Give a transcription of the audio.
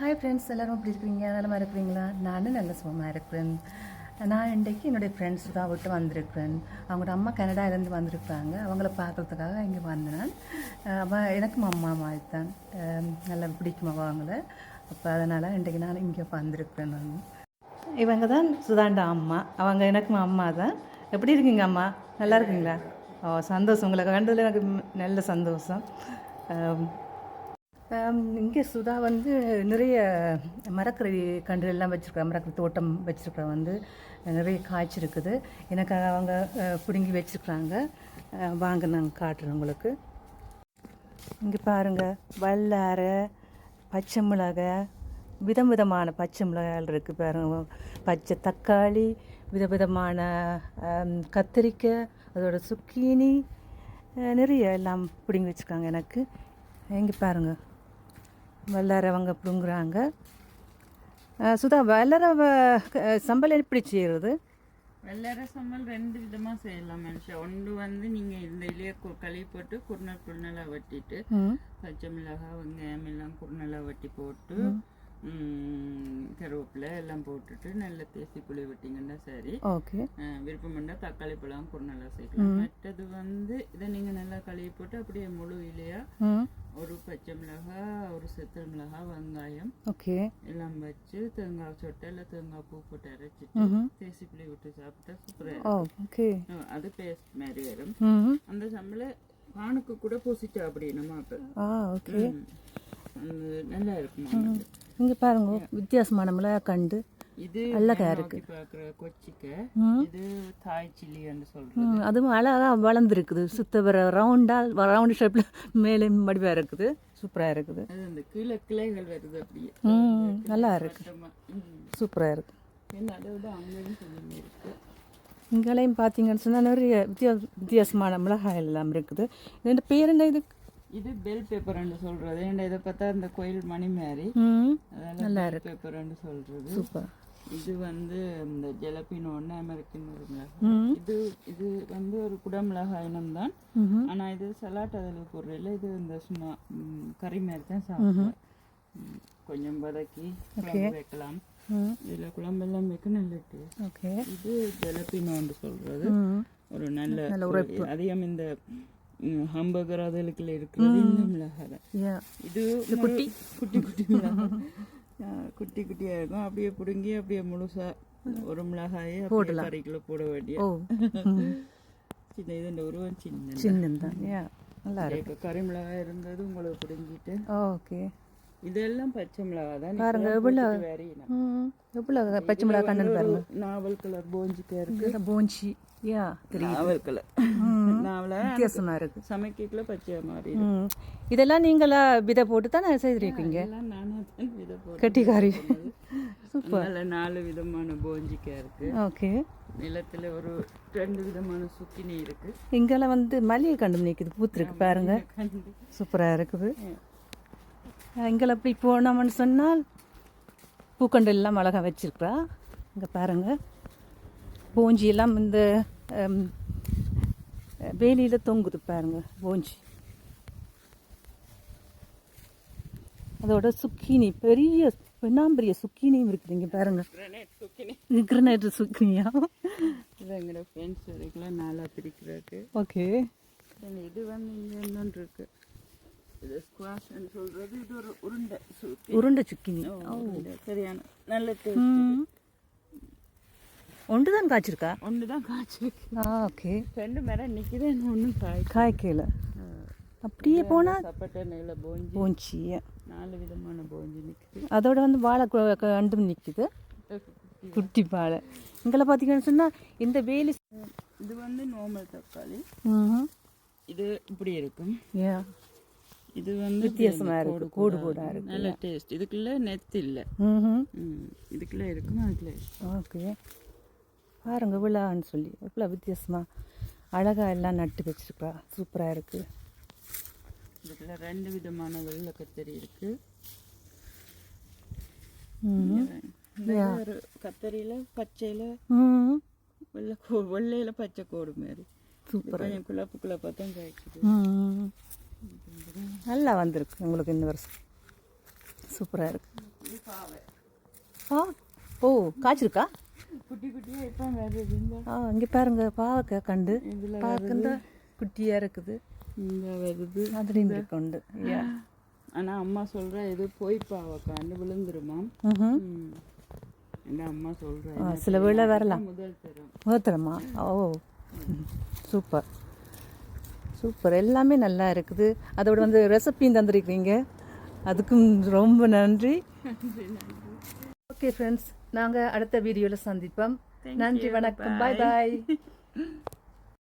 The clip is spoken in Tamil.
ஹாய் ஃப்ரெண்ட்ஸ் எல்லோரும் எப்படி இருக்கிறீங்க? நல்லமாக இருக்கிறீங்களா? நானும் நல்ல சுகமாக இருக்கிறேன். நான் இன்றைக்கு என்னுடைய ஃப்ரெண்ட்ஸ் தான் விட்டு வந்திருக்கிறேன். அவங்களோட அம்மா கனடாலேருந்து வந்திருக்காங்க அவங்கள பார்க்குறதுக்காக இங்கே வந்தேன். அவன் எனக்கும் அம்மா மாதிரி தான் நல்லா பிடிக்கும் அவங்கள. அப்போ அதனால் இன்றைக்கு நான் இங்கே வந்திருக்கிறேன் நான். இவங்க தான் சுதாண்டா அம்மா. அவங்க எனக்கும் அம்மா தான். எப்படி இருக்கீங்க அம்மா? நல்லா இருக்கீங்களா? ஓ சந்தோஷம். உங்களை கண்டதில் எனக்கு நல்ல சந்தோஷம். இங்கே சுதா வந்து நிறைய மரக்கறி கன்று எல்லாம் வச்சுருக்கா மரக்கறி தோட்டம் வச்சுருக்கா வந்து. நிறைய காய்ச்சிருக்குது எனக்கு அவங்க பிடுங்கி வச்சுருக்குறாங்க. வாங்க நாங்கள் காட்டுறோம் உங்களுக்கு. இங்கே பாருங்கள் வல்லாரை பச்சை மிளகாய் விதம் விதமான பச்சை மிளகாய் இருக்குது பாருங்க. பச்சை தக்காளி விதவிதமான கத்திரிக்காய் அதோட சுக்கீனி நிறைய எல்லாம் பிடுங்கி வச்சுருக்காங்க எனக்கு. இங்கே பாருங்கள் வல்லாரை அவங்க பிடுங்குறாங்க சுதா வல்லாரை வ- க- சம்பல் எப்படி செய்கிறது வெள்ளரை சம்பல் ரெண்டு விதமா செய்யலாம் மனுஷா. ஒன்று வந்து நீங்க இந்த இலைய கு- கழுவி போட்டு குருணல் குருணலா வெட்டிட்டு பச்சை மிளகாய் வெங்காயம் எல்லாம் குருணலா வெட்டி போட்டு கருவேப்பிலை எல்லாம் போட்டுட்டு நல்ல தேசி புளி வெட்டிங்கன்னா சரி. ஓகே. அஹ், விருப்பம் இருந்தால் தக்காளி பழம் குருணலா சேர்க்கலாம் மற்றது வந்து இதை நீங்க நல்லா கழுவி போட்டு அப்படியே முழு இலையா ம். ஒரு பச்சை மிளகாய் ஒரு செத்தல் மிளகாய் வெங்காயம் ஓகே. எல்லாம் வச்சு தேங்காய் சொட்டை இல்லை தேங்காய் பூ போட்டு அரைச்சிட்டு. தேசி புளி விட்டு சாப்பிட்டா சூப்பராக ஓகே. அது பேஸ்ட் மாதிரி வரும். அந்த சம்பள பானுக்கு கூட பூசிட்டா அப்படி நம்ம ஆ ஓகே. நல்லா இருக்கும்? இங்கே பாருங்க வித்தியாசமான மிளகா கண்டு. இது அழகா இருக்கு. இது தாய் சில்லின்னு சொல்றது. ம், அதுவும் அழகாக வளர்ந்துருக்குது. சுத்த வர ரவுண்டாக ரவுண்டு ஷேப்பில் மேலே வடிவாக இருக்குது. சூப்பராக இருக்குது. அந்த கீழே கிளைகள் வருது அப்படியே. ம் நல்லா இருக்கு. சூப்பராக இருக்கு. இருக்கு. இங்கேயும் பார்த்தீங்கன்னு சொன்னால் நிறைய வித்தியாச வித்தியாசமான மிளகாய் எல்லாம் இருக்குது. இந்த பேர் என்ன இது? இது பெல் பேப்பர்னு சொல்றது. ஏன்டா இதை பார்த்தா இந்த கோயில் மணி மாதிரி அதனால பெல் பேப்பர்னு சொல்றது. சூப்பர். இது வந்து இந்த ஜலப்பினோன்னு அமெரிக்கன் மிளகாய் இது இது வந்து ஒரு குடமிளகாய் இனம் தான். ம் ஆனா இது சலாட் அதில் போடுறதில்ல இது இந்த சும்மா கறி மாதிரி தான் சாப்பிடுவேன். கொஞ்சம் வதக்கி குழம்பு வைக்கலாம். இதுல குழம்பு எல்லாம் வைக்க நல்ல taste. ஓகே. இது ஜலப்பினோன்னு சொல்றது. ஒரு நல்ல அதிகம் இந்த ஹம்பர்கர் அதுகளுக்குள்ள இருக்கிறது இந்த மிளகாய் இது குட்டி. குட்டி குட்டி மிளகாய். குட்டி குட்டியா இருக்கும். அப்படியே பிடுங்கி அப்படியே முழுசா ஒரு மிளகாயை அப்படியே கறிக்குள்ள போட வேண்டிய சின்ன இது இந்த உருவம் சின்ன சின்னந்தான் நல்லா இருக்கு. கறி மிளகாய் இருந்தது உங்களுக்கு பிடுங்கிட்டு. ஓகே. இதெல்லாம் பச்சை மிளகாய் தான். பாருங்க எவ்வளோ வேறினா ம் எவ்வளோ பச்சை மிளகா கண்ணு பாருங்க. நாவல் கலர் போஞ்சிக்கா இருக்கு. போஞ்சி. யா தெரியும் நாவல் கலர். நாவல வித்தியாசமா இருக்கு. சமைக்கல பச்சை மாதிரி ம். இதெல்லாம் நீங்களா விதை போட்டு தானே செய்திருக்கீங்க கட்டிக்காரி. நல்ல நாலு விதமான போஞ்சிக்கா இருக்கு ஓகே. நிலத்துல ஒரு ரெண்டு விதமான சுக்கினி இருக்கு. இங்கெல்லாம் வந்து மல்லிகை கண்டு நிற்குது பூத்துருக்கு பாருங்க. சூப்பராக இருக்குது. இங்கெல்லாம் அப்படி போனோம்னு சொன்னால் பூக்கண்டு எல்லாம் அழகாக வச்சிருக்கிறா இங்கே பாருங்க. போஞ்சி எல்லாம் இந்த வேலியில் தொங்குது பாருங்க போஞ்சி. அதோட சுக்கினி பெரிய பெண்ணாம்பரிய சுக்கினியும் இருக்குது இங்கே பாருங்க. Granite zucchini. கிரனைட் சுக்கினியா? இது எங்களோட ஃப்ரெண்ட்ஸ் வரைக்கும் நாளாக பிரிக்கிறாரு ஓகே இது வந்து இங்கே இன்னொன்று இருக்கு. இது ஸ்குவாஷ்னு சொல்றது. இது ஒரு உருண்டை உருண்டை சுக்கினி. சரியான நல்ல டேஸ்ட் ஒன்று தான் காய்ச்சிருக்கா? ஒன்று தான் காய்ச்சிருக்கு. ஆ ஓகே ரெண்டு மரம் நிற்கிது ஒன்றும் காய் காய்க்கல. அப்படியே போனால் சப்பட்டை நெல்ல போஞ்சி. போஞ்சி நாலு விதமான போஞ்சி நிற்குது அதோட வந்து வாழை கண்டும் நிற்குது குட்டி வாழை. இங்கெல்லாம் பார்த்தீங்கன்னு சொன்னால் இந்த வேலி இது வந்து நார்மல் தக்காளி. இது இப்படி இருக்கும். ஏ. இது வந்து வித்தியாசமா இருக்கு. கூடு கூடா இருக்கு. நல்ல டேஸ்ட் இதுக்குள்ள நெத்து இல்லை. இதுக்குள்ள இருக்கும் அதுக்குள்ள. ஓகே. பாருங்க விழான்னு சொல்லி. எவ்வளோ வித்தியாசமாக அழகாக எல்லாம் நட்டு வச்சிருக்கா. சூப்பராக இருக்குது இதுக்குள்ள ரெண்டு விதமான வெள்ளை கத்தரி இருக்கு. ம் இந்த ஒரு கத்தரியில பச்சையில வெள்ளை கோ வெள்ளையில பச்சை கோடு மாதிரி. சூப்பர் கொஞ்சம் குழப்பு குழப்பாக தான் காய்க்குது. ம் நல்லா வந்திருக்கு உங்களுக்கு இந்த வருஷம். சூப்பராக இருக்குது ஓ காய்ச்சிருக்கா? குட்டி குட்டியாக இப்போ ஆ இங்கே பாருங்க பாவக்காய் கண்டு இதில் பார்க்க குட்டியாக இருக்குது. இந்த வருது அதுலேயும் இருக்கு உண்டு யா ஆனா அம்மா சொல்ற இது போய் பாவக்காண்டு விழுந்துருமாம் ம் ம். என்ன அம்மா சொல்ற ஆ, சில வேளை வரலாம். முதல் தரம். மூத்தரமா ஓ. சூப்பர். சூப்பர். எல்லாமே நல்லா இருக்குது. அதோட வந்து ரெசிபியும் தந்திருக்கீங்க. அதுக்கும் ரொம்ப நன்றி. ஓகே ஃப்ரெண்ட்ஸ் நாங்கள் அடுத்த வீடியோவில் சந்திப்போம். நன்றி வணக்கம். பாய் பாய்